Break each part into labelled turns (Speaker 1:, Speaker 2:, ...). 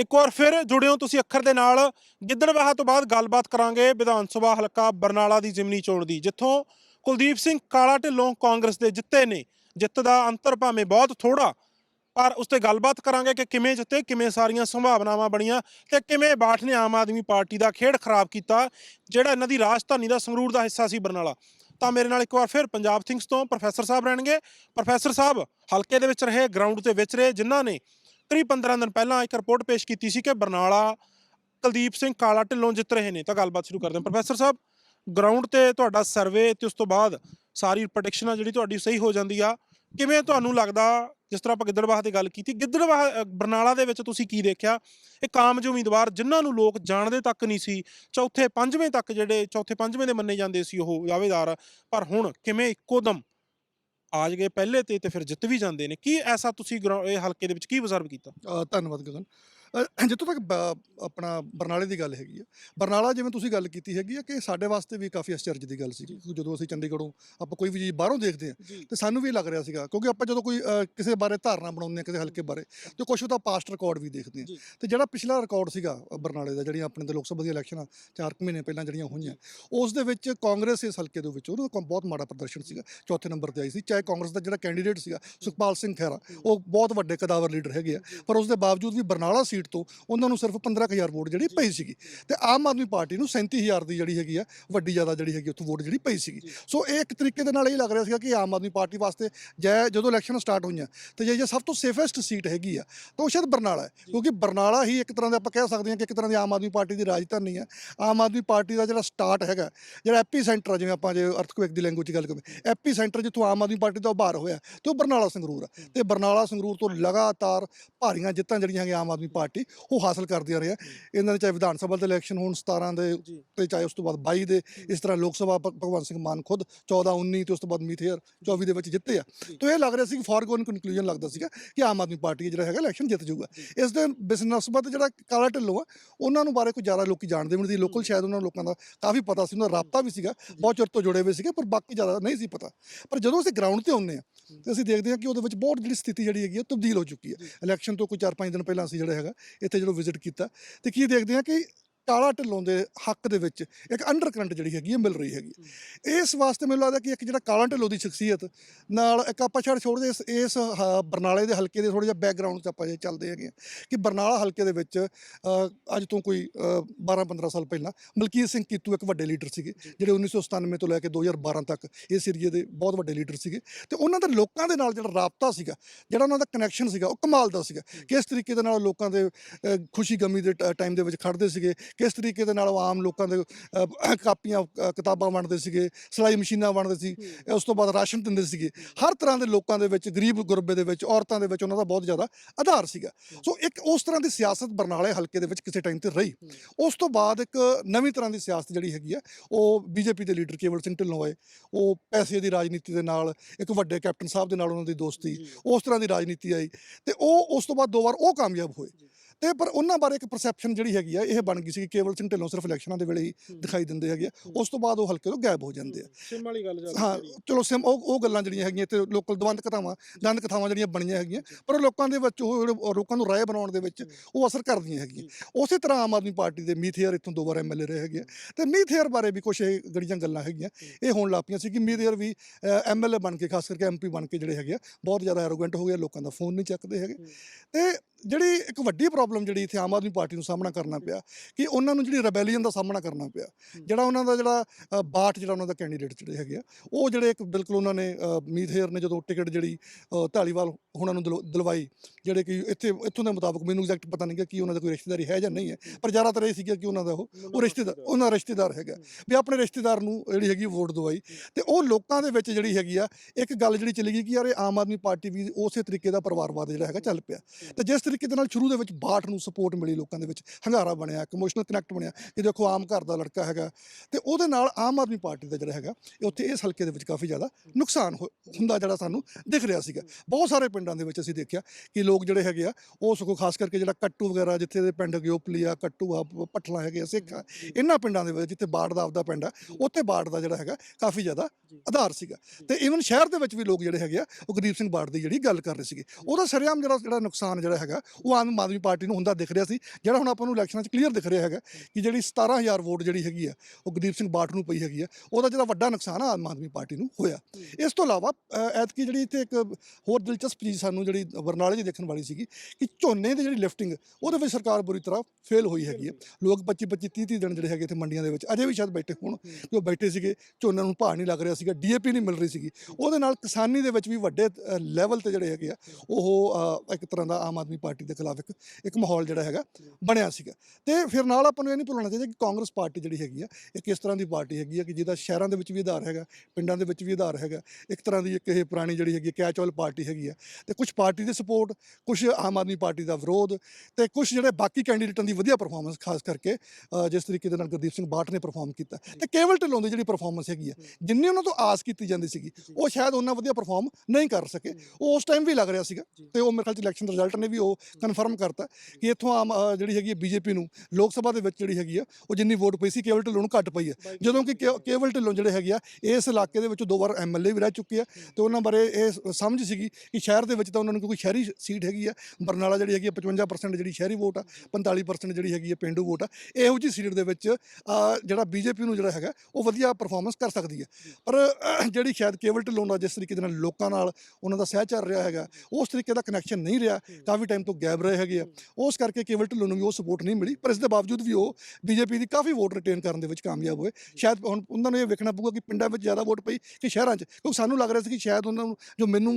Speaker 1: ਇੱਕ ਵਾਰ ਫਿਰ ਜੁੜਿਓ ਤੁਸੀਂ ਅੱਖਰ ਦੇ ਨਾਲ। ਗਿੱਦੜਬਾਹਾ ਤੋਂ ਬਾਅਦ ਗੱਲਬਾਤ ਕਰਾਂਗੇ ਵਿਧਾਨ ਸਭਾ ਹਲਕਾ ਬਰਨਾਲਾ ਦੀ ਜ਼ਿਮਨੀ ਚੋਣ ਦੀ, ਜਿੱਥੋਂ ਕੁਲਦੀਪ ਸਿੰਘ ਕਾਲਾ ਢਿੱਲੋਂ ਕਾਂਗਰਸ ਦੇ ਜਿੱਤੇ ਨੇ। ਜਿੱਤ ਦਾ ਅੰਤਰ ਭਾਵੇਂ ਬਹੁਤ ਥੋੜਾ ਪਰ ਉਸ ਤੇ ਗੱਲਬਾਤ ਕਰਾਂਗੇ ਕਿ ਕਿਵੇਂ ਜਿੱਤੇ, ਕਿਵੇਂ ਸਾਰੀਆਂ ਸੰਭਾਵਨਾਵਾਂ ਬਣੀਆਂ ਤੇ ਕਿਵੇਂ ਬਾਠ ਨੇ ਆਮ ਆਦਮੀ ਪਾਰਟੀ ਦਾ ਖੇਡ ਖਰਾਬ ਕੀਤਾ, ਜਿਹੜਾ ਇਹਨਾਂ ਦੀ ਰਾਜਧਾਨੀ ਦਾ ਸੰਗਰੂਰ ਦਾ ਹਿੱਸਾ ਸੀ ਬਰਨਾਲਾ। ਤਾਂ ਮੇਰੇ ਨਾਲ ਇੱਕ ਵਾਰ ਫਿਰ ਪੰਜਾਬ ਥਿੰਗਸ ਤੋਂ ਪ੍ਰੋਫੈਸਰ ਸਾਹਿਬ ਰਹਿਣਗੇ। ਪ੍ਰੋਫੈਸਰ ਸਾਹਿਬ, ਹਲਕੇ ਦੇ ਵਿੱਚ ਰਹੇ, ਗਰਾਊਂਡ ਤੇ ਵਿੱਚ ਰਹੇ, ਜਿਨ੍ਹਾਂ ਨੇ ਕਰੀਬ 15 ਦਿਨ ਪਹਿਲਾਂ ਇੱਕ ਰਿਪੋਰਟ ਪੇਸ਼ ਕੀਤੀ ਸੀ ਕਿ ਬਰਨਾਲਾ ਕੁਲਦੀਪ ਸਿੰਘ ਕਾਲਾ ਢਿੱਲੋਂ ਜਿੱਤ ਰਹੇ ਨੇ। ਤਾਂ ਗੱਲਬਾਤ ਸ਼ੁਰੂ ਕਰਦੇ ਹਾਂ। ਪ੍ਰੋਫੈਸਰ ਸਾਹਿਬ ਗਰਾਊਂਡ ਤੇ ਤੁਹਾਡਾ ਸਰਵੇ ਤੇ ਉਸ ਤੋਂ ਬਾਅਦ ਸਾਰੀ ਪ੍ਰੈਡਿਕਸ਼ਨ ਆ ਜਿਹੜੀ ਤੁਹਾਡੀ ਸਹੀ ਹੋ ਜਾਂਦੀ ਆ। ਕਿਵੇਂ ਤੁਹਾਨੂੰ ਲੱਗਦਾ, ਜਿਸ ਤਰ੍ਹਾਂ ਆਪਾਂ ਗਿੱਦੜਵਾਹ ਦੀ ਗੱਲ ਕੀਤੀ, ਗਿੱਦੜਬਾਹ ਬਰਨਾਲਾ ਦੇ ਵਿੱਚ ਤੁਸੀਂ ਕੀ ਦੇਖਿਆ? ਇੱਕ ਆਮ ਜਿਹੇ ਉਮੀਦਵਾਰ ਜਿਨ੍ਹਾਂ ਨੂੰ ਲੋਕ ਜਾਣਦੇ ਤੱਕ ਨਹੀਂ ਸੀ, ਚੌਥੇ ਪੰਜਵੇਂ ਤੱਕ ਜਿਹੜੇ, ਚੌਥੇ ਪੰਜਵੇਂ ਦੇ ਮੰਨੇ ਜਾਂਦੇ ਸੀ ਉਹ ਦਾਅਵੇਦਾਰ ਪਰ ਹੁਣ ਕਿਵੇਂ ਇੱਕੋ ਦਮ ਆ ਗਏ ਪਹਿਲੇ ਤੇ ਤੇ ਫਿਰ ਜਿੱਤ ਵੀ ਜਾਂਦੇ ਨੇ। ਕੀ ਐਸਾ ਤੁਸੀਂ ਗਰਾਊ- ਇਹ ਹਲਕੇ ਦੇ ਵਿੱਚ ਕੀ ਬਜ਼ਰਵ ਕੀਤਾ?
Speaker 2: ਧੰਨਵਾਦ ਗਗਨ। ਅ, ਜਿੱਥੋਂ ਤੱਕ ਬ- ਆਪਣਾ ਬਰਨਾਲੇ ਦੀ ਗੱਲ ਹੈਗੀ ਆ ਬਰਨਾਲਾ ਜਿਵੇਂ ਤੁਸੀਂ ਗੱਲ ਕੀਤੀ ਹੈਗੀ ਆ ਕਿ ਸਾਡੇ ਵਾਸਤੇ ਵੀ ਕਾਫੀ ਅਚਰਜ ਦੀ ਗੱਲ ਸੀ ਜਦੋਂ ਅਸੀਂ ਚੰਡੀਗੜ੍ਹੋਂ ਆਪਾਂ ਕੋਈ ਵੀ ਚੀਜ਼ ਬਾਹਰੋਂ ਦੇਖਦੇ ਆ
Speaker 1: ਜੀ।
Speaker 2: ਤੇ ਸਾਨੂੰ ਵੀ ਲੱਗ ਰਿਹਾ ਸੀਗਾ ਕਿਉਂਕਿ ਆਪਾਂ ਜਦੋਂ ਕੋਈ ਅ, ਕਿਸੇ ਬਾਰੇ ਧਾਰਨਾ ਬਣਾਉਂਦੇ ਆ ਕਿਸੇ ਹਲਕੇ ਬਾਰੇ ਤੇ ਕੁਝ ਉਹਦਾ ਪਾਸਟ ਰਿਕਾਰਡ ਵੀ ਦੇਖਦੇ ਆ
Speaker 1: ਜੀ।
Speaker 2: ਤੇ ਜਿਹੜਾ ਪਿਛਲਾ ਰਿਕਾਰਡ ਸੀਗਾ ਅ, ਬਰਨਾਲੇ ਦਾ ਜਿਹੜੀਆਂ ਆਪਣੇ ਤੇ ਲੋਕ ਸਭਾ ਦੀਆਂ ਇਲੈਕਸ਼ਨਾਂ 4 ਮਹੀਨੇ ਪਹਿਲਾਂ ਜਿਹੜੀਆਂ ਹੋਈਆਂ ਉਸ ਦੇ ਵਿੱਚ ਕਾਂਗਰਸ ਇਸ ਹਲਕੇ ਦੇ ਵਿੱਚ ਉਹਦਾ ਕ- ਬਹੁਤ ਮਾੜਾ ਪ੍ਰਦਰਸ਼ਨ ਸੀਗਾ ਚੌਥੇ ਨੰਬਰ ਤੇ ਆਈ ਸੀ ਚਾਹੇ ਕਾਂਗਰਸ ਦਾ ਜਿਹੜਾ ਕੈਂਡੀਡੇਟ ਸੀਗਾ ਸੁਖਪਾਲ ਸਿੰਘ ਖਹਿਰਾ ਉਹ ਬਹੁਤ ਵੱਡੇ ਕਦਾਵਰ ਲੀਡਰ ਹੈਗੇ ਆ ਪਰ ਉਸ ਦੇ ਬਾਵਜੂਦ ਵੀ ਬਰਨਾਲਾ ਸੀਟ ਤੋਂ ਉਹਨਾਂ ਨੂੰ ਸਿਰਫ 15000 ਵੋਟ ਜਿਹੜੀ ਪਈ ਸੀਗੀ ਤੇ ਆਮ ਆਦਮੀ ਪਾਰਟੀ ਨੂੰ 37000 ਦੀ ਜਿਹੜੀ ਹੈਗੀ ਆ ਵੱਡੀ ਜ਼ਿਆਦਾ ਜਿਹੜੀ ਹੈਗੀ ਉੱਥੋਂ ਵੋਟ ਜਿਹੜੀ ਪਈ ਸੀਗੀ। ਸੋ ਇਹ ਇੱਕ ਤਰੀਕੇ ਦੇ ਨਾਲ ਇਹ ਲੱਗ ਰਿਹਾ ਸੀਗਾ ਕਿ ਆਮ ਆਦਮੀ ਪਾਰਟੀ ਵਾਸਤੇ ਜੈ ਜਦੋਂ ਇਲੈਕਸ਼ਨ ਸਟਾਰਟ ਹੋਈਆਂ ਤੇ ਜੇ ਇਹ ਸਭ ਤੋਂ ਸੇਫੈਸਟ ਸੀਟ ਹੈਗੀ ਆ ਤਾਂ ਉਹ ਸ਼ਾਇਦ ਬਰਨਾਲਾ ਹੈ। ਕਿਉਂਕਿ ਬਰਨਾਲਾ ਹੀ ਇੱਕ ਤਰ੍ਹਾਂ ਦਾ ਆਪਾਂ ਕਹਿ ਸਕਦੇ ਹਾਂ ਕਿ ਇੱਕ ਤਰ੍ਹਾਂ ਦੀ ਆਮ ਆਦਮੀ ਪਾਰਟੀ ਦੀ ਰਾਜਧਾਨੀ ਹੈ ਆਮ ਆਦਮੀ ਪਾਰਟੀ ਦਾ ਜਿਹੜਾ ਸਟਾਰਟ ਹੈਗਾ ਜਿਹੜਾ ਐਪੀ ਸੈਂਟਰ ਜਿਵੇਂ ਆਪਾਂ ਜੇ ਅਰਥਕੁਇਕ ਦੀ ਲੈਂਗੁਏਜ ਗੱਲ ਕਰੀਏ ਐਪੀ ਸੈਂਟਰ ਜਿੱਥੋਂ ਆਮ ਆਦਮੀ ਪਾਰਟੀ ਦਾ ਉਭਾਰ ਹੋਇਆ ਤੇ ਉਹ ਬਰਨਾਲਾ ਸੰਗਰੂਰ ਆ। ਤੇ ਬਰਨਾਲਾ ਸੰਗਰੂਰ ਤੋਂ ਲਗਾਤਾਰ ਭਾਰੀਆਂ ਜਿੱਤਾਂ ਜਿਹੜੀਆਂ ਹੈਗੀਆਂ ਆਮ ਆਦਮੀ ਪਾਰਟੀ ਉਹ ਹਾਸਲ ਕਰਦੀ ਆ ਰਹੀ ਹੈ। ਇਹਨਾਂ ਦੇ ਚਾਹੇ ਵਿਧਾਨ ਸਭਾ ਦੇ ਇਲੈਕਸ਼ਨ ਹੋਣ 17 ਦੇ ਤੇ ਚਾਹੇ ਉਸ ਤੋਂ ਬਾਅਦ 22 ਦੇ ਇਸ ਤਰ੍ਹਾਂ ਲੋਕ ਸਭਾ ਭਗਵੰਤ ਸਿੰਘ ਮਾਨ ਖੁਦ 14 19 ਤੇ ਉਸ ਤੋਂ ਬਾਅਦ ਮੀਥੇਅਰ 24 ਦੇ ਵਿੱਚ ਜਿੱਤੇ ਆ। ਤਾਂ ਇਹ ਲੱਗ ਰਿਹਾ ਸੀ ਕਿ ਫੋਰਗੋਨ ਕਨਕਲੂਜਨ ਲੱਗਦਾ ਸੀਗਾ ਕਿ ਆਮ ਆਦਮੀ ਪਾਰਟੀ ਜਿਹੜਾ ਹੈਗਾ ਇਲੈਕਸ਼ਨ ਜਿੱਤ ਜਾਊਗਾ। ਇਸ ਦੇ ਬਿਜ਼ਨਸਮੈਨ ਜਿਹੜਾ ਕਾਲਾ ਢਿੱਲੋਂ ਆ ਉਹਨਾਂ ਨੂੰ ਬਾਰੇ ਕੋਈ ਜ਼ਿਆਦਾ ਲੋਕੀ ਜਾਣਦੇ ਨਹੀਂ ਸੀ। ਲੋਕਲ ਸ਼ਾਇਦ ਉਹਨਾਂ ਲੋਕਾਂ ਦਾ ਕਾਫੀ ਪਤਾ ਸੀ ਉਹਨਾਂ ਦਾ ਰਾਬਤਾ ਵੀ ਸੀਗਾ। ਬਹੁਤ ਚਿਰ ਤੋਂ ਜੁੜੇ ਹੋਏ ਸੀਗੇ ਪਰ ਬਾਕੀ ਜ਼ਿਆਦਾ ਨਹੀਂ ਸੀ ਪਤਾ। ਪਰ ਜਦੋਂ ਅਸੀਂ ਗਰਾਊਂਡ ਤੇ ਆਉਂਦੇ ਆ ਤੇ ਅਸੀਂ ਦੇਖਦੇ ਹਾਂ ਕਿ ਉਹਦੇ ਵਿੱਚ ਬਹੁਤ ਜਿਹੜੀ ਸਥਿਤੀ ਜਿਹੜੀ ਹੈਗੀ ਆ ਤਬਦੀਲ ਹੋ ਚੁੱਕੀ ਹੈ ਇਲੈਕਸ਼ਨ ਤੋਂ ਕੋਈ 4-5 ਦਿਨ ਪਹਿਲਾਂ ਅਸੀਂ ਜਿਹੜਾ ਹੈਗਾ ਇੱਥੇ ਜਦੋਂ ਵਿਜ਼ਿਟ ਕੀਤਾ ਤੇ ਕੀ ਦੇਖਦੇ ਹਾਂ ਕਿ ਕਾਲਾ ਢਿੱਲੋਂ ਦੇ ਹੱਕ ਦੇ ਵਿੱਚ ਇੱਕ ਅੰਡਰਕਰੰਟ ਜਿਹੜੀ ਹੈਗੀ ਹੈ ਮਿਲ ਰਹੀ ਹੈਗੀ। ਇਸ ਵਾਸਤੇ ਮੈਨੂੰ ਲੱਗਦਾ ਕਿ ਇੱਕ ਜਿਹੜਾ ਕਾਲਾ ਢਿੱਲੋਂ ਦੀ ਸ਼ਖਸੀਅਤ ਨਾਲ ਇੱਕ ਆਪਾਂ ਛੱਡ ਛੋੜਦੇ ਇਸ ਇਸ ਬਰਨਾਲੇ ਦੇ ਹਲਕੇ ਦੇ ਥੋੜਾ ਜਿਹਾ ਬੈਕਗ੍ਰਾਉਂਡ 'ਚ ਆਪਾਂ ਜੇ ਚੱਲਦੇ ਹੈਗੇ ਕਿ ਬਰਨਾਲਾ ਹਲਕੇ ਦੇ ਵਿੱਚ ਅੱਜ ਤੋਂ ਕੋਈ 12-15 ਸਾਲ ਪਹਿਲਾਂ ਮਲਕੀਤ ਸਿੰਘ ਕੀਤੂ ਇੱਕ ਵੱਡੇ ਲੀਡਰ ਸੀਗੇ ਜਿਹੜੇ 1997 ਤੋਂ ਲੈ ਕੇ 2012 ਤੱਕ ਇਸ ਏਰੀਏ ਦੇ ਬਹੁਤ ਵੱਡੇ ਲੀਡਰ ਸੀਗੇ ਤੇ ਉਹਨਾਂ ਦਾ ਲੋਕਾਂ ਦੇ ਨਾਲ ਜਿਹੜਾ ਰਾਬਤਾ ਸੀਗਾ ਜਿਹੜਾ ਉਹਨਾਂ ਦਾ ਕਨੈਕਸ਼ਨ ਸੀਗਾ ਉਹ ਕਮਾਲ ਦਾ ਸੀਗਾ। ਕਿਸ ਤਰੀਕੇ ਦੇ ਨਾਲ ਲੋਕਾਂ ਦੇ ਖੁਸ਼ੀ ਗਮੀ ਦੇ ਟਾਈਮ ਦੇ ਵਿੱਚ ਖੜਦੇ ਸੀਗੇ ਕਿਸ ਤਰੀਕੇ ਦੇ ਨਾਲ ਉਹ ਆਮ ਲੋਕਾਂ ਦੇ ਕਾਪੀਆਂ ਕਿਤਾਬਾਂ ਵੰਡਦੇ ਸੀਗੇ ਸਿਲਾਈ ਮਸ਼ੀਨਾਂ ਵੰਡਦੇ ਸੀ ਉਸ ਤੋਂ ਬਾਅਦ ਰਾਸ਼ਨ ਦਿੰਦੇ ਸੀਗੇ। ਹਰ ਤਰ੍ਹਾਂ ਦੇ ਲੋਕਾਂ ਦੇ ਵਿੱਚ ਗਰੀਬ ਗੁਰਬੇ ਦੇ ਵਿੱਚ ਔਰਤਾਂ ਦੇ ਵਿੱਚ ਉਹਨਾਂ ਦਾ ਬਹੁਤ ਜ਼ਿਆਦਾ ਆਧਾਰ ਸੀਗਾ। ਸੋ ਇੱਕ ਉਸ ਤਰ੍ਹਾਂ ਦੀ ਸਿਆਸਤ ਬਰਨਾਲੇ ਹਲਕੇ ਦੇ ਵਿੱਚ ਕਿਸੇ ਟਾਈਮ ਤੇ ਰਹੀ। ਉਸ ਤੋਂ ਬਾਅਦ ਇੱਕ ਨਵੀਂ ਤਰ੍ਹਾਂ ਦੀ ਸਿਆਸਤ ਜਿਹੜੀ ਹੈਗੀ ਆ ਉਹ ਬੀਜੇਪੀ ਦੇ ਲੀਡਰ ਕੇਵਲ ਸਿੰਘ ਢਿੱਲੋਂ ਆਏ। ਉਹ ਪੈਸੇ ਦੀ ਰਾਜਨੀਤੀ ਦੇ ਨਾਲ ਇੱਕ ਵੱਡੇ ਕੈਪਟਨ ਸਾਹਿਬ ਦੇ ਨਾਲ ਉਹਨਾਂ ਦੀ ਦੋਸਤੀ ਉਸ ਤਰ੍ਹਾਂ ਦੀ ਰਾਜਨੀਤੀ ਆਈ। ਤੇ ਉਹ ਉਸ ਤੋਂ ਬਾਅਦ ਦੋ ਵਾਰ ਉਹ ਕਾਮਯਾਬ ਹੋਏ। ਤੇ ਪਰ ਉਹਨਾਂ ਬਾਰੇ ਇੱਕ ਪਰਸੈਪਸ਼ਨ ਜਿਹੜੀ ਹੈਗੀ ਆ ਇਹ ਬਣ ਗਈ ਸੀ ਕਿ ਕੇਵਲ ਸਿੰਘ ਢਿੱਲੋਂ ਸਿਰਫ ਇਲੈਕਸ਼ਨਾਂ ਦੇ ਵੇਲੇ ਹੀ ਦਿਖਾਈ ਦਿੰਦੇ ਹੈਗੇ ਆ। ਉਸ ਤੋਂ ਬਾਅਦ ਉਹ ਹਲਕੇ ਤੋਂ ਗਾਇਬ ਹੋ ਜਾਂਦੇ ਆ।
Speaker 1: ਸਿਮ ਵਾਲੀ ਗੱਲ ਚੱਲ
Speaker 2: ਹਾਂ ਚਲੋ ਸਿਮ ਉਹ ਉਹ ਗੱਲਾਂ ਜਿਹੜੀਆਂ ਹੈਗੀਆਂ ਤੇ ਲੋਕਲ ਦਵੰਦ ਕਥਾਵਾਂ ਦੰਦ ਕਥਾਵਾਂ ਜਿਹੜੀਆਂ ਬਣੀਆਂ ਹੈਗੀਆਂ ਪਰ ਉਹ ਲੋਕਾਂ ਦੇ ਵਿੱਚ ਉਹ ਲੋਕਾਂ ਨੂੰ ਰਾਏ ਬਣਾਉਣ ਦੇ ਵਿੱਚ ਉਹ ਅਸਰ ਕਰਦੀਆਂ ਹੈਗੀਆਂ। ਉਸੇ ਤਰ੍ਹਾਂ ਆਮ ਆਦਮੀ ਪਾਰਟੀ ਦੇ ਮੀਥੇਅਰ ਇੱਥੋਂ ਦੋ ਵਾਰ ਐਮਐਲਏ ਰਹੇ ਹੈਗੇ ਤੇ ਮੀਥੇਅਰ ਬਾਰੇ ਵੀ ਕੁਝ ਇਹ ਗੜੀਆਂ ਗੱਲਾਂ ਹੈਗੀਆਂ ਇਹ ਹੋਣ ਲੱਗ ਪਈਆਂ ਸੀ ਕਿ ਮੀਥੇਅਰ ਵੀ ਐਮਐਲਏ ਬਣ ਕੇ ਖਾਸ ਕਰਕੇ ਐਮਪੀ ਬਣ ਕੇ ਜਿਹੜੇ ਹੈਗੇ ਆ ਬਹੁਤ ਜ਼ਿਆਦਾ ਐਰੋਗੈਂਟ ਹੋ ਗਏ ਲੋਕਾਂ ਦਾ ਫੋਨ ਨਹੀਂ ਚੱਕਦੇ ਹੈਗੇ। ਤੇ ਜਿਹੜੀ ਇੱਕ ਵੱਡੀ ਪ੍ਰੋਬਲਮ ਜਿਹੜੀ ਇੱਥੇ ਆਮ ਆਦਮੀ ਪਾਰਟੀ ਨੂੰ ਸਾਹਮਣਾ ਕਰਨਾ ਪਿਆ ਕਿ ਉਹਨਾਂ ਨੂੰ ਜਿਹੜੀ ਰੈਬੈਲੀਅਨ ਦਾ ਸਾਹਮਣਾ ਕਰਨਾ ਪਿਆ ਜਿਹੜਾ ਉਹਨਾਂ ਦਾ ਜਿਹੜਾ ਬਾਟ ਜਿਹੜਾ ਉਹਨਾਂ ਦਾ ਕੈਂਡੀਡੇਟ ਜਿਹੜੇ ਹੈਗੇ ਆ ਉਹ ਜਿਹੜੇ ਇੱਕ ਬਿਲਕੁਲ ਉਹਨਾਂ ਨੇ ਅ, ਮੀਥੇਰ ਨੇ ਜਦੋਂ ਟਿਕਟ ਜਿਹੜੀ ਅ, ਢਾਲੀਵਾਲ ਉਹਨਾਂ ਨੂੰ ਦਿਲੋ- ਦਿਲਵਾਈ ਜਿਹੜੇ ਕਿ ਇੱਥੇ ਇੱਥੋਂ ਦੇ ਮੁਤਾਬਕ ਮੈਨੂੰ ਐਗਜ਼ੈਕਟ ਪਤਾ ਨਹੀਂ ਗਾ ਕਿ ਉਹਨਾਂ ਦਾ ਕੋਈ ਰਿਸ਼ਤੇਦਾਰੀ ਹੈ ਜਾਂ ਨਹੀਂ ਹੈ ਪਰ ਜ਼ਿਆਦਾਤਰ ਇਹ ਸੀਗਾ ਕਿ ਉਹਨਾਂ ਦਾ ਉਹ ਉਹ ਰਿਸ਼ਤੇਦਾਰ ਉਹਨਾਂ ਦਾ ਰਿਸ਼ਤੇਦਾਰ ਹੈਗਾ। ਵੀ ਆਪਣੇ ਰਿਸ਼ਤੇਦਾਰ ਨੂੰ ਜਿਹੜੀ ਹੈਗੀ ਵੋਟ ਦਵਾਈ ਤੇ ਉਹ ਲੋਕਾਂ ਦੇ ਵਿੱਚ ਜਿਹੜੀ ਹੈਗੀ ਆ ਇੱਕ ਗੱਲ ਜਿਹੜੀ ਚਲੀ ਗਈ ਕਿ ਯਾਰ ਇਹ ਆਮ ਆਦਮੀ ਪਾਰਟੀ ਵੀ ਉਸੇ ਤਰੀਕੇ ਦਾ ਪਰਿਵਾਰਵਾਦ ਜਿਹੜਾ ਹੈਗਾ ਚੱਲ ਪਿਆ। ਤੇ ਜਿਸ ਤਰੀਕੇ ਦੇ ਨਾਲ ਸ਼ੁਰੂ ਦੇ ਵਿੱਚ ਬਾਠ ਨੂੰ ਸਪੋਰਟ ਮਿਲੀ ਲੋਕਾਂ ਦੇ ਵਿੱਚ ਹੰਗਾਰਾ ਬਣਿਆ ਇੱਕ ਇਮੋਸ਼ਨਲ ਕਨੈਕਟ ਬਣਿਆ ਕਿ ਦੇਖੋ ਆਮ ਘਰ ਦਾ ਲੜਕਾ ਹੈਗਾ ਤੇ ਉਹਦੇ ਨਾਲ ਆਮ ਆਦਮੀ ਪਾਰਟੀ ਦਾ ਜਿਹੜਾ ਹੈਗਾ ਉੱਥੇ ਇਸ ਹਲਕੇ ਦੇ ਵਿੱਚ ਕਾਫੀ ਜ਼ਿਆਦਾ ਨੁਕਸਾਨ ਹੁੰਦਾ ਜਿਹੜਾ ਸਾਨੂੰ ਦਿਖ ਰਿਹਾ ਸੀਗਾ। ਬਹੁਤ ਸਾਰੇ ਪਿੰਡਾਂ ਦੇ ਵਿੱਚ ਅਸੀਂ ਦੇਖਿਆ ਕਿ ਲੋਕ ਜਿਹੜੇ ਹੈਗੇ ਆ ਉਹ ਸਗੋਂ ਖਾਸ ਕਰਕੇ ਜਿਹੜਾ ਕੱਟੂ ਵਗੈਰਾ ਜਿੱਥੇ ਦੇ ਪਿੰਡ ਗਿਓਪਲੀ ਆ ਕੱਟੂ ਆ ਪ- ਪੱਠਲਾ ਹੈਗੇ ਸਿੱਖ ਇਹਨਾਂ ਪਿੰਡਾਂ ਦੇ ਵਿੱਚ ਜਿੱਥੇ ਬਾੜ ਦਾ ਆਪਦਾ ਪਿੰਡ ਆ ਉੱਥੇ ਬਾੜ ਦਾ ਜਿਹੜਾ ਹੈਗਾ ਕਾਫੀ ਜ਼ਿਆਦਾ ਆਧਾਰ ਸੀਗਾ। ਤੇ ਇਵਨ ਸ਼ਹਿਰ ਦੇ ਵਿੱਚ ਵੀ ਲੋਕ ਜਿਹੜੇ ਹੈਗੇ ਆ ਉਹ ਗਰੀਬ ਸਿੰਘ ਬਾੜ ਦੀ ਜਿਹੜੀ ਗੱਲ ਕਰ ਰਹੇ ਸੀਗੇ ਉਹਦਾ ਸਰੇਆਮ ਜਿਹੜਾ ਜਿਹੜਾ ਨੁਕਸਾਨ ਜਿਹੜਾ ਹੈਗਾ ਉਹ ਆਮ ਆਦਮੀ ਪਾਰਟੀ ਨੂੰ ਹੁੰਦਾ ਦਿਖ ਰਿਹਾ ਸੀ ਜਿਹੜਾ ਹੁਣ ਆਪਾਂ ਨੂੰ ਇਲੈਕਸ਼ਨਾਂ 'ਚ ਕਲੀਅਰ ਦਿਖ ਰਿਹਾ ਹੈਗਾ ਕਿ ਜਿਹੜੀ 17000 ਵੋਟ ਜਿਹੜੀ ਹੈਗੀ ਆ ਉਹ ਗੁਰਦੀਪ ਸਿੰਘ ਬਾਠ ਨੂੰ ਪਈ ਹੈਗੀ ਆ ਉਹਦਾ ਜਿਹੜਾ ਵੱਡਾ ਨੁਕਸਾਨ ਆ ਆਮ ਆਦਮੀ ਪਾਰਟੀ ਨੂੰ ਹੋਇਆ। ਇਸ ਤੋਂ ਇਲਾਵਾ ਐਤਕੀ ਜਿਹੜੀ ਇੱਥੇ ਇੱਕ ਹੋਰ ਦਿਲਚਸਪ ਚੀਜ਼ ਸਾਨੂੰ ਜਿਹੜੀ ਬਰਨਾਲੇ 'ਚ ਦੇਖਣ ਵਾਲੀ ਸੀਗੀ ਕਿ ਝੋਨੇ ਦੀ ਜਿਹੜੀ ਲਿਫਟਿੰਗ ਉਹਦੇ ਵਿੱਚ ਸਰਕਾਰ ਬੁਰੀ ਤਰ੍ਹਾਂ ਫੇਲ ਹੋਈ ਹੈਗੀ ਹੈ ਲੋਕ 25 25 30 30 ਦਿਨ ਜਿਹੜੇ ਹੈਗੇ ਇੱਥੇ ਮੰਡੀਆਂ ਦੇ ਵਿੱਚ ਅਜੇ ਵੀ ਸ਼ਾਇਦ ਬੈਠੇ ਹੋਣ ਕਿ ਉਹ ਬੈਠੇ ਸੀਗੇ ਝੋਨੇ ਨੂੰ ਭਾਅ ਨਹੀਂ ਲੱਗ ਰਿਹਾ ਸੀਗਾ ਡੀਏਪੀ ਨਹੀਂ ਮਿਲ ਰਹੀ ਸੀਗੀ। ਉਹਦੇ ਨਾਲ ਕਿਸਾਨੀ ਦੇ ਵਿੱਚ ਵੀ ਵੱਡੇ ਲੈਵਲ ਤੇ ਜਿਹੜੇ ਹੈਗੇ ਆ ਉਹ ਇੱਕ ਤਰ੍ਹਾਂ ਦਾ ਆਮ ਆਦਮੀ ਪਾਰਟੀ ਦੇ ਖਿਲਾਫ ਇੱਕ ਇੱਕ ਮਾਹੌਲ ਜਿਹੜਾ ਹੈਗਾ ਬਣਿਆ ਸੀਗਾ। ਤੇ ਫਿਰ ਨਾਲ ਆਪਾਂ ਨੂੰ ਇਹ ਨਹੀਂ ਭੁੱਲਣਾ ਚਾਹੀਦਾ ਕਿ ਕਾਂਗਰਸ ਪਾਰਟੀ ਜਿਹੜੀ ਹੈਗੀ ਆ ਇਹ ਕਿਸ ਤਰ੍ਹਾਂ ਦੀ ਪਾਰਟੀ ਹੈਗੀ ਆ ਕਿ ਜਿਹਦਾ ਸ਼ਹਿਰਾਂ ਦੇ ਵਿੱਚ ਵੀ ਆਧਾਰ ਹੈਗਾ ਪਿੰਡਾਂ ਦੇ ਵਿੱਚ ਵੀ ਆਧਾਰ ਹੈਗਾ ਇੱਕ ਤਰ੍ਹਾਂ ਦੀ ਇੱਕ ਇਹ ਪੁਰਾਣੀ ਜਿਹੜੀ ਹੈਗੀ ਕੈਚ ਆਲ ਪਾਰਟੀ ਹੈਗੀ ਆ। ਤੇ ਕੁਝ ਪਾਰਟੀ ਦੀ ਸਪੋਰਟ ਕੁਝ ਆਮ ਆਦਮੀ ਪਾਰਟੀ ਦਾ ਵਿਰੋਧ ਤੇ ਕੁਝ ਜਿਹੜੇ ਬਾਕੀ ਕੈਂਡੀਡੇਟਾਂ ਦੀ ਵਧੀਆ ਪਰਫਾਰਮੈਂਸ ਖਾਸ ਕਰਕੇ ਜਿਸ ਤਰੀਕੇ ਦੇ ਨਾਲ ਗੁਰਦੀਪ ਸਿੰਘ ਬਾਠ ਨੇ ਪਰਫਾਰਮ ਕੀਤਾ। ਤੇ ਕੇਵਲ ਢਿੱਲੋਂ ਦੀ ਜਿਹੜੀ ਪਰਫਾਰਮੈਂਸ ਹੈਗੀ ਆ ਜਿੰਨੀ ਉਹਨਾਂ ਤੋਂ ਆਸ ਕੀਤੀ ਜਾਂਦੀ ਸੀਗੀ ਉਹ ਸ਼ਾਇਦ ਉਹਨਾਂ ਵਧੀਆ ਪਰਫਾਰਮ ਨਹੀਂ ਕਰ ਸਕੇ। ਉਹ ਉਸ ਟਾਈਮ ਵੀ ਲੱਗ ਰਿਹਾ ਸੀਗਾ ਤੇ ਉਹ ਮੇਰੇ ਖਿਆਲ ਚ ਇਲੈਕਸ਼ਨ ਰਿਜ਼ਲਟ ਨੇ ਵੀ ਉਹ ਕਨਫਰਮ ਕਰਤਾ। ਕਿ ਇੱਥੋਂ ਆਮ ਅ, ਜਿਹੜੀ ਹੈਗੀ ਬੀਜੇਪੀ ਨੂੰ ਲੋਕ ਸਭਾ ਦੇ ਵਿੱਚ ਜਿਹੜੀ ਹੈਗੀ ਆ ਉਹ ਜਿੰਨੀ ਵੋਟ ਪਈ ਸੀ ਕੇਵਲ ਢਿੱਲੋਂ ਨੂੰ ਘੱਟ ਪਈ ਹੈ। ਜਦੋਂ ਕਿ ਕੇ- ਕੇਵਲ ਢਿੱਲੋਂ ਜਿਹੜੇ ਹੈਗੇ ਆ ਇਸ ਇਲਾਕੇ ਦੇ ਵਿੱਚ ਦੋ ਵਾਰ ਐਮਐਲਏ ਵੀ ਰਹਿ ਚੁੱਕੇ ਆ ਤੇ ਉਹਨਾਂ ਬਾਰੇ ਇਹ ਸ- ਸਮਝ ਸੀਗੀ ਕਿ ਸ਼ਹਿਰ ਦੇ ਵਿੱਚ ਤਾਂ ਉਹਨਾਂ ਨੂੰ ਕੋਈ ਸ਼ਹਿਰੀ ਸੀਟ ਹੈਗੀ ਆ ਬਰਨਾਲਾ ਜਿਹੜੀ ਹੈਗੀ ਆ 55% ਜਿਹੜੀ ਸ਼ਹਿਰੀ ਵੋਟ ਆ 45% ਜਿਹੜੀ ਹੈਗੀ ਆ ਪਿੰਡੂ ਵੋਟ ਆ ਇਹੋ ਜਿਹੀ ਸੀਟ ਦੇ ਵਿੱਚ ਅ, ਜਿਹੜਾ ਬੀਜੇਪੀ ਨੂੰ ਜਿਹੜਾ ਹੈਗਾ ਉਹ ਵਧੀਆ ਪਰਫਾਰਮੈਂਸ ਕਰ ਸਕਦੀ ਹੈ। ਪਰ ਜਿਹੜੀ ਸ਼ਾਇਦ ਕੇਵਲ ਢਿੱਲੋਂ ਦਾ ਜਿਸ ਤਰੀਕੇ ਦੇ ਨਾਲ ਲੋਕਾਂ ਨਾਲ ਉਹਨਾਂ ਦਾ ਸਹਿ ਚੱਲ ਰਿਹਾ ਹੈਗਾ ਉਸ ਤਰੀਕੇ ਦਾ ਕਨੈਕਸ਼ਨ ਨਹੀਂ ਰਿਹਾ ਕਾਫੀ ਟਾਈਮ ਤੋਂ ਗੈਪ ਰਹੇ ਹੈਗੇ ਆ। ਉਸ ਕਰਕੇ ਕੇਵਲ ਢਿੱਲੋਂ ਨੂੰ ਵੀ ਉਹ ਸਪੋਰਟ ਨਹੀਂ ਮਿਲੀ ਪਰ ਇਸ ਦੇ ਬਾਵਜੂਦ ਵੀ ਉਹ ਬੀਜੇਪੀ ਦੀ ਕਾਫੀ ਵੋਟ ਰਿਟੇਨ ਕਰਨ ਦੇ ਵਿੱਚ ਕਾਮਯਾਬ ਹੋਏ। ਸ਼ਾਇਦ ਹੁਣ ਉਹਨਾਂ ਨੂੰ ਇਹ ਵੇਖਣਾ ਪਊਗਾ ਕਿ ਪਿੰਡਾਂ ਵਿੱਚ ਜ਼ਿਆਦਾ ਵੋਟ ਪਈ ਕਿ ਸ਼ਹਿਰਾਂ 'ਚ ਕਿਉਂਕਿ ਸਾਨੂੰ ਲੱਗ ਰਿਹਾ ਸੀ ਕਿ ਸ਼ਾਇਦ ਉਹਨਾਂ ਨੂੰ ਜੋ ਮੈਨੂੰ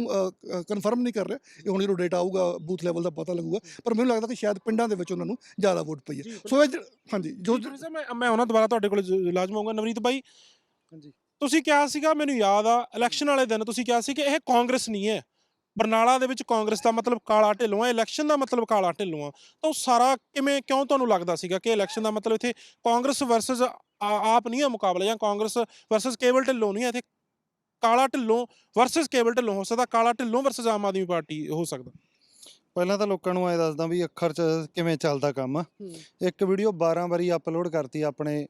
Speaker 2: ਕਨਫਰਮ ਨਹੀਂ ਕਰ ਰਿਹਾ ਇਹ ਹੁਣ ਜਦੋਂ ਡੇਟਾ ਆਊਗਾ ਬੂਥ ਲੈਵਲ ਦਾ ਪਤਾ ਲੱਗੂਗਾ ਪਰ ਮੈਨੂੰ ਲੱਗਦਾ ਕਿ ਸ਼ਾਇਦ ਪਿੰਡਾਂ ਦੇ ਵਿੱਚ ਉਹਨਾਂ ਨੂੰ ਜ਼ਿਆਦਾ ਵੋਟ ਪਈ ਹੈ। ਸੋ ਇਹ ਹਾਂਜੀ ਜੋ
Speaker 1: ਮੈਂ ਮੈਂ ਉਹਨਾਂ ਦੁਬਾਰਾ ਤੁਹਾਡੇ ਕੋਲ ਲਾਜ਼ਮ ਆਉਂਗਾ ਨਵਨੀਤ ਬਾਈ
Speaker 2: ਹਾਂਜੀ।
Speaker 1: ਤੁਸੀਂ ਕਿਹਾ ਸੀਗਾ ਮੈਨੂੰ ਯਾਦ ਆ ਇਲੈਕਸ਼ਨ ਵਾਲੇ ਦਿਨ ਤੁਸੀਂ ਕਿਹਾ ਸੀ ਕਿ ਇਹ ਕਾਂਗਰਸ ਨਹੀਂ ਹੈ। ਬਰਨਾਲਾ ਦੇ ਵਿੱਚ ਕਾਂਗਰਸ ਦਾ ਮਤਲਬ ਕਾਲਾ ਢਿੱਲੋਂ ਹੈ ਇਲੈਕਸ਼ਨ ਦਾ ਮਤਲਬ ਕਾਲਾ ਢਿੱਲੋਂ ਆ। ਤਾਂ ਉਹ ਸਾਰਾ ਕਿਵੇਂ ਕਿਉਂ ਤੁਹਾਨੂੰ ਲੱਗਦਾ ਸੀਗਾ ਕਿ ਇਲੈਕਸ਼ਨ ਦਾ ਮਤਲਬ ਇੱਥੇ ਕਾਂਗਰਸ ਵਰਸਸ ਆਪ ਨਹੀਂ ਹੈ ਮੁਕਾਬਲਾ ਜਾਂ ਕਾਂਗਰਸ ਵਰਸਸ ਕੇਵਲ ਢਿੱਲੋਂ ਨਹੀਂ ਹੈ ਇੱਥੇ ਕਾਲਾ ਢਿੱਲੋਂ ਵਰਸਸ ਕੇਵਲ ਢਿੱਲੋਂ ਹੋ ਸਕਦਾ ਕਾਲਾ ਢਿੱਲੋਂ ਵਰਸਸ ਆਮ ਆਦਮੀ ਪਾਰਟੀ ਹੋ ਸਕਦਾ?
Speaker 3: ਪਹਿਲਾਂ ਤਾਂ ਲੋਕਾਂ ਨੂੰ ਐ ਦੱਸਦਾ ਵੀ ਅੱਖਰ 'ਚ ਕਿਵੇਂ ਚੱਲਦਾ ਕੰਮ। ਇੱਕ ਵੀਡੀਓ 12 ਵਾਰੀ ਅਪਲੋਡ ਕਰਤੀ ਆਪਣੇ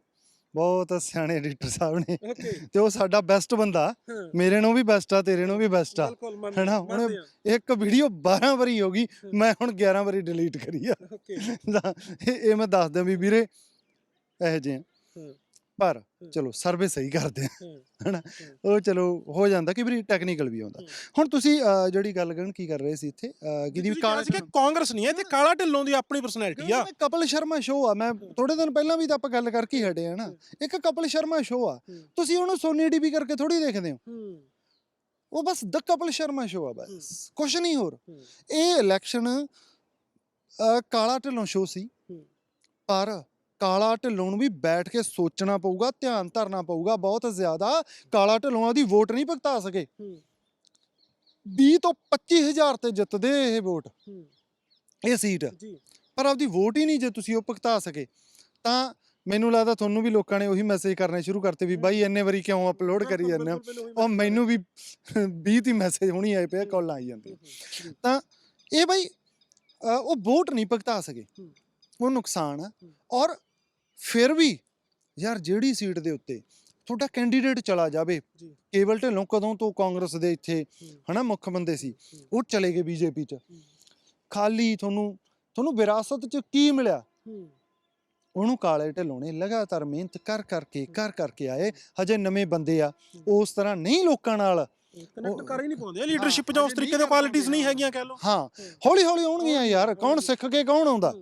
Speaker 3: ਬਹੁਤ ਸਿਆਣੇ ਐਡੀਟਰ ਸਾਹਿਬ ਨੇ। ਤੇ ਉਹ ਸਾਡਾ ਬੈਸਟ ਬੰਦਾ। ਮੇਰੇ ਨੂੰ ਵੀ ਬੈਸਟ ਆ ਤੇਰੇ ਨੂੰ ਵੀ ਬੈਸਟ ਆ। ਹੈਨਾ, ਉਹਨੇ- ਇੱਕ ਵੀਡੀਓ 12 ਵਾਰੀ ਹੋ ਗਈ ਮੈਂ ਹੁਣ 11 ਵਾਰੀ ਡਿਲੀਟ ਕਰੀ ਆ। ਇਹ ਮੈਂ ਦੱਸ ਦਿਆਂ ਵੀ ਵੀਰੇ ਇਹੋ।
Speaker 1: ਹੂੰ।
Speaker 3: ਪਰ। ਚਲੋ ਸਰਵੇ ਸਹੀ ਕਰਦੇ ਆ। ਹਨਾ। ਉਹ ਚਲੋ ਹੋ ਜਾਂਦਾ ਕਿ ਵੀਰੇ ਟੈਕਨੀਕਲ ਵੀ ਆਉਂਦਾ। ਹੁਣ ਤੁਸੀਂ ਅਹ, ਜਿਹੜੀ ਗੱਲ ਕਰਨ ਕੀ ਕਰ ਰਹੇ ਸੀ ਇੱਥੇ? ਅਹ, ਕਿ ਦੀ
Speaker 1: ਤੁਸੀਂ ਕਿਹਾ ਸੀ ਕਿ ਕਾਂਗਰਸ ਨਹੀਂ ਹੈ ਤੇ ਕਾਲਾ ਢਿੱਲੋਂ ਦੀ ਆਪਣੀ ਪਰਸਨੈਲਿਟੀ ਆ।
Speaker 3: ਕਪਲ ਸ਼ਰਮਾ ਸ਼ੋਅ ਆ। ਮੈਂ ਥੋੜੇ ਦਿਨ ਪਹਿਲਾਂ ਵੀ ਤਾਂ ਆਪਾਂ ਗੱਲ ਕਰਕੇ ਹੀ ਹਟੇ ਆ ਨਾ। ਇੱਕ ਕਪਲ ਸ਼ਰਮਾ ਸ਼ੋਅ ਆ।
Speaker 1: ਹੂੰ।
Speaker 3: ਤੁਸੀਂ ਉਹਨੂੰ ਸੋਨੀ ਟੀਵੀ ਕਰਕੇ ਥੋੜੀ ਦੇਖਦੇ ਹੋ। ਉਹ ਬਸ ਦ ਕਪਲ ਸ਼ਰਮਾ ਸ਼ੋਅ ਆ ਬਸ। ਕੁਛ ਨਹੀਂ ਹੋਰ।
Speaker 1: ਹੂੰ।
Speaker 3: ਇਹ ਇਲੈਕਸ਼ਨ ਕਾਲਾ ਢਿੱਲੋਂ ਸ਼ੋਅ ਸੀ।
Speaker 1: ਹੂੰ।
Speaker 3: ਪਰ ਕਾਲਾ ਢਿੱਲੋਂ ਨੂੰ ਵੀ ਬੈਠ ਕੇ ਸੋਚਣਾ ਪਊਗਾ ਧਿਆਨ ਧਰਨਾ ਪਊਗਾ ਬਹੁਤ ਜ਼ਿਆਦਾ ਕਾਲਾ ਢਿੱਲੋਂ ਉਹਦੀ ਵੋਟ ਨਹੀਂ ਭੁਗਤਾ ਸਕੇ। 20 ਤੋਂ 25000 ਤੇ ਜਿੱਤਦੇ ਇਹ ਵੋਟ। ਇਹ ਸੀਟ। ਪਰ ਆਪਦੀ ਵੋਟ ਹੀ ਨਹੀਂ ਜੇ ਤੁਸੀਂ ਉਹ ਭੁਗਤਾ ਸਕੇ। ਤਾਂ ਮੈਨੂੰ ਲੱਗਦਾ ਤੁਹਾਨੂੰ ਵੀ ਲੋਕਾਂ ਨੇ ਉਹੀ ਮੈਸੇਜ ਕਰਨੇ ਸ਼ੁਰੂ ਕਰਤੇ ਵੀ ਬਾਈ ਇੰਨੇ ਵਾਰੀ ਕਿਉਂ ਅਪਲੋਡ ਕਰੀ ਜਾਂਦੇ ਹੋ? ਉਹ ਮੈਨੂੰ ਵੀ 20 ਤੀ ਮੈਸੇਜ ਹੁਣੀ ਆਏ ਪਏ ਕਾਲਾਂ ਆਈ ਜਾਂਦੀਆਂ ਤਾਂ ਇਹ ਬਾਈ ਉਹ ਵੋਟ ਨਹੀਂ ਭੁਗਤਾ ਸਕੇ। ਉਹ ਨੁਕਸਾਨ ਆ।
Speaker 1: ਹੂੰ।
Speaker 3: ਔਰ ਫਿਰ ਵੀ ਯਾਰ ਜਿਹੜੀ ਸੀਟ ਦੇ ਉੱਤੇ ਤੁਹਾਡਾ ਕੈਂਡੀਡੇਟ ਚਲਾ ਜਾਵੇ। ਕੇਵਲ ਢਿੱਲੋਂ ਕਦੋਂ ਤੋਂ ਕਾਂਗਰਸ ਦੇ ਇੱਥੇ ਹਨਾ ਮੁੱਖ ਬੰਦੇ ਸੀ ਉਹ ਚਲੇ ਗਏ ਬੀਜੇਪੀ ਚ। ਖਾਲੀ ਤੁਹਾਨੂੰ ਤੁਹਾਨੂੰ ਵਿਰਾਸਤ ਚ ਕੀ ਮਿਲਿਆ? ਉਹਨੂੰ ਕਾਲੇ ਢਿੱਲੋਂ ਨੇ ਲਗਾਤਾਰ ਮਿਹਨਤ ਕਰ ਕਰਕੇ ਕਰ ਕਰਕੇ ਆਏ। ਹਜੇ ਨਵੇਂ ਬੰਦੇ ਆ ਉਸ ਤਰ੍ਹਾਂ ਨਹੀਂ ਲੋਕਾਂ ਨਾਲ।
Speaker 1: ਕਨੈਕਟ
Speaker 3: ਉਹ-
Speaker 1: ਕਰ ਹੀ ਨਹੀਂ ਪਾਉਂਦੇ। ਲੀਡਰਸ਼ਿਪ
Speaker 3: ਹਾਂ,
Speaker 1: ਜਾਂ ਉਸ
Speaker 3: ਹਜੇ
Speaker 1: ਤਰੀਕੇ
Speaker 3: ਨਹੀਂ
Speaker 1: ਦੇ
Speaker 3: ਕਰ
Speaker 1: ਕੁਆਲਿਟੀਆਂ
Speaker 3: ਪਾਉਂਦੇ,
Speaker 1: ਨਹੀਂ
Speaker 3: ਹਾਂ।
Speaker 1: ਹੈਗੀਆਂ ਕਹਿ ਲਓ।
Speaker 3: ਹਾਂ ਹੌਲੀ ਹੌਲੀ ਆਉਣਗੀਆਂ ਯਾਰ। ਕੌਣ ਸਿੱਖ ਕੇ ਕੌਣ ਆਉਂਦਾ?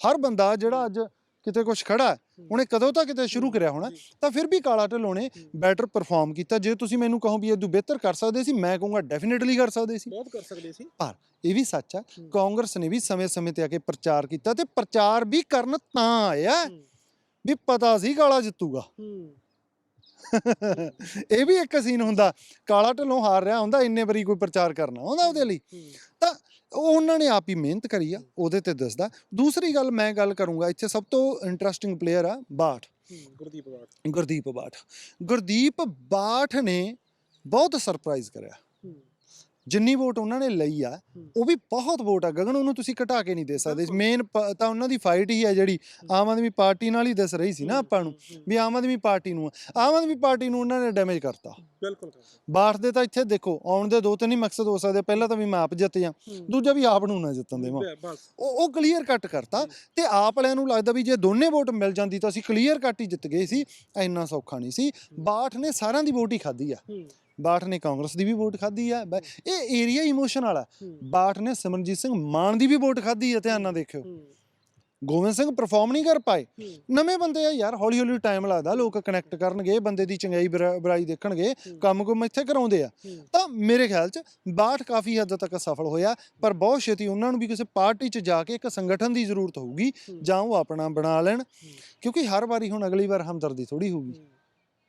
Speaker 3: ਹਰ ਬੰਦਾ ਜਿਹੜਾ ਅੱਜ ਕਿਤੇ ਕੁਝ ਖੜਾ ਉਹਨੇ ਕਦੋਂ ਤਾਂ ਕਿਤੇ ਸ਼ੁਰੂ ਕਰਿਆ ਹੋਣਾ ਤਾਂ ਫਿਰ ਵੀ ਕਾਲਾ ਢਿੱਲੋਂ ਨੇ ਬੈਟਰ ਪਰਫਾਰਮ ਕੀਤਾ। ਜੇ ਤੁਸੀਂ ਮੈਨੂੰ ਕਹੋ ਵੀ ਇਹ ਤੋਂ ਬਿਹਤਰ ਕਰ ਸਕਦੇ ਸੀ ਮੈਂ ਕਹੂੰਗਾ ਡੈਫੀਨਿਟਲੀ ਕਰ ਸਕਦੇ ਸੀ।
Speaker 1: ਬਹੁਤ ਕਰ ਸਕਦੇ ਸੀ।
Speaker 3: ਇਹ ਵੀ ਸੱਚ ਆ। ਕਾਂਗਰਸ ਨੇ ਵੀ ਸਮੇਂ-ਸਮੇਂ ਤੇ ਆ ਕੇ ਪ੍ਰਚਾਰ ਕੀਤਾ ਤੇ ਪ੍ਰਚਾਰ ਵੀ ਕਰਨ ਤਾਂ ਆਇਆ ਵੀ ਪਤਾ ਸੀ ਕਾਲਾ ਜਿੱਤੂਗਾ। ਇਹ ਵੀ ਇੱਕ ਸੀਨ ਹੁੰਦਾ ਕਾਲਾ ਢਿੱਲੋਂ ਹਾਰ ਰਿਹਾ ਹੁੰਦਾ ਇੰਨੇ ਵਾਰੀ ਕੋਈ ਪ੍ਰਚਾਰ ਕਰਨਾ ਹੁੰਦਾ ਉਹਦੇ ਲਈ। ਉਹ ਉਹਨਾਂ ਨੇ ਆਪ ਹੀ ਮਿਹਨਤ ਕਰੀ ਆ ਉਹਦੇ ਤੇ ਦੱਸਦਾ। ਦੂਸਰੀ ਗੱਲ ਮੈਂ ਗੱਲ ਕਰੂੰਗਾ ਇੱਥੇ ਸਭ ਤੋਂ ਇੰਟਰਸਟਿੰਗ ਪਲੇਅਰ ਆ ਬਾਠ।
Speaker 1: ਗੁਰਦੀਪ ਬਾਠ।
Speaker 3: ਗੁਰਦੀਪ ਬਾਠ। ਗੁਰਦੀਪ ਬਾਠ ਨੇ ਬਹੁਤ ਸਰਪ੍ਰਾਈਜ਼ ਕਰਿਆ। ਜਿੰਨੀ ਵੋਟ ਉਹਨਾਂ ਨੇ ਲਈ ਆ ਉਹ ਵੀ ਬਹੁਤ ਵੋਟ ਆ। ਗਗਨ ਉਹਨੂੰ ਤੁਸੀਂ ਘਟਾ ਕੇ ਨਹੀਂ ਦੇ ਸਕਦੇ। ਮੇਨ ਤਾਂ ਉਹਨਾਂ ਦੀ ਫਾਈਟ ਹੀ ਹੈ ਜਿਹੜੀ ਆਮ ਆਦਮੀ ਪਾਰਟੀ ਨਾਲ ਹੀ ਦਿਸ ਰਹੀ ਸੀ ਨਾ ਆਪਾਂ ਨੂੰ ਵੀ ਆਮ ਆਦਮੀ ਪਾਰਟੀ ਨੂੰ ਆ। ਆਮ ਆਦਮੀ ਪਾਰਟੀ ਨੂੰ ਉਹਨਾਂ ਨੇ ਡੈਮੇਜ ਕਰਤਾ।
Speaker 1: ਬਿਲਕੁਲ
Speaker 3: ਬਾਠ ਦੇ ਤਾਂ ਇੱਥੇ ਦੇਖੋ ਆਉਣ ਦੇ ਦੋ ਤਿੰਨ ਹੀ ਮਕਸਦ ਹੋ ਸਕਦੇ ਪਹਿਲਾ ਤਾਂ ਵੀ ਮੈਂ ਆਪ ਜਿੱਤ ਜਾਂ ਦੂਜਾ ਵੀ ਆਪ ਨੂੰ ਨਾ ਜਿੱਤਣ ਦੇਵਾਂ। ਉਹ ਉਹ ਕਲੀਅਰ ਕੱਟ ਕਰਤਾ ਤੇ ਆਪ ਵਾਲਿਆਂ ਨੂੰ ਲੱਗਦਾ ਵੀ ਜੇ ਦੋਨੇ ਵੋਟ ਮਿਲ ਜਾਂਦੀ ਤਾਂ ਅਸੀਂ ਕਲੀਅਰ ਕੱਟ ਹੀ ਜਿੱਤ ਗਏ ਸੀ। ਇੰਨਾ ਸੌਖਾ ਨਹੀਂ ਸੀ। ਬਾਠ ਨੇ ਸਾਰਿਆਂ ਦੀ ਵੋਟ ਹੀ ਖਾਧੀ ਆ। ਬਾਠ ਨੇ ਕਾਂਗਰਸ ਦੀ ਵੀ ਵੋਟ ਖਾਧੀ ਆ ਬ- ਇਹ ਏਰੀਆ ਇਮੋਸ਼ਨ ਵਾਲਾ। ਬਾਠ ਨੇ ਸਿਮਰਨਜੀਤ ਸਿੰਘ ਮਾਨ ਦੀ ਵੀ ਵੋਟ ਖਾਧੀ ਆ ਧਿਆਨ ਨਾਲ ਦੇਖਿਓ। ਗੋਬਿੰਦ ਸਿੰਘ ਪਰਫਾਰਮ ਨਹੀਂ ਕਰ ਪਾਏ। ਨਵੇਂ ਬੰਦੇ ਆ ਯਾਰ ਹੌਲੀ ਹੌਲੀ ਟਾਈਮ ਲੱਗਦਾ ਲੋਕ ਕਨੈਕਟ ਕਰਨਗੇ ਬੰਦੇ ਦੀ ਚੰਗਾਈ ਬੁਰਾ- ਬੁਰਾਈ ਦੇਖਣਗੇ ਕੰਮ ਕੁਮ ਇੱਥੇ ਕਰਾਉਂਦੇ ਆ। ਤਾਂ ਮੇਰੇ ਖਿਆਲ 'ਚ ਬਾਠ ਕਾਫੀ ਹੱਦ ਤੱਕ ਸਫਲ ਹੋਇਆ ਪਰ ਬਹੁਤ ਛੇਤੀ ਉਹਨਾਂ ਨੂੰ ਵੀ ਕਿਸੇ ਪਾਰਟੀ 'ਚ ਜਾ ਕੇ ਇੱਕ ਸੰਗਠਨ ਦੀ ਜ਼ਰੂਰਤ ਹੋਊਗੀ ਜਾਂ ਉਹ ਆਪਣਾ ਬਣਾ ਲੈਣ। ਕਿਉਂਕਿ ਹਰ ਵਾਰੀ ਹੁਣ ਅਗਲੀ ਵਾਰ ਹਮਦਰਦੀ ਥੋੜੀ ਹੋਊਗੀ।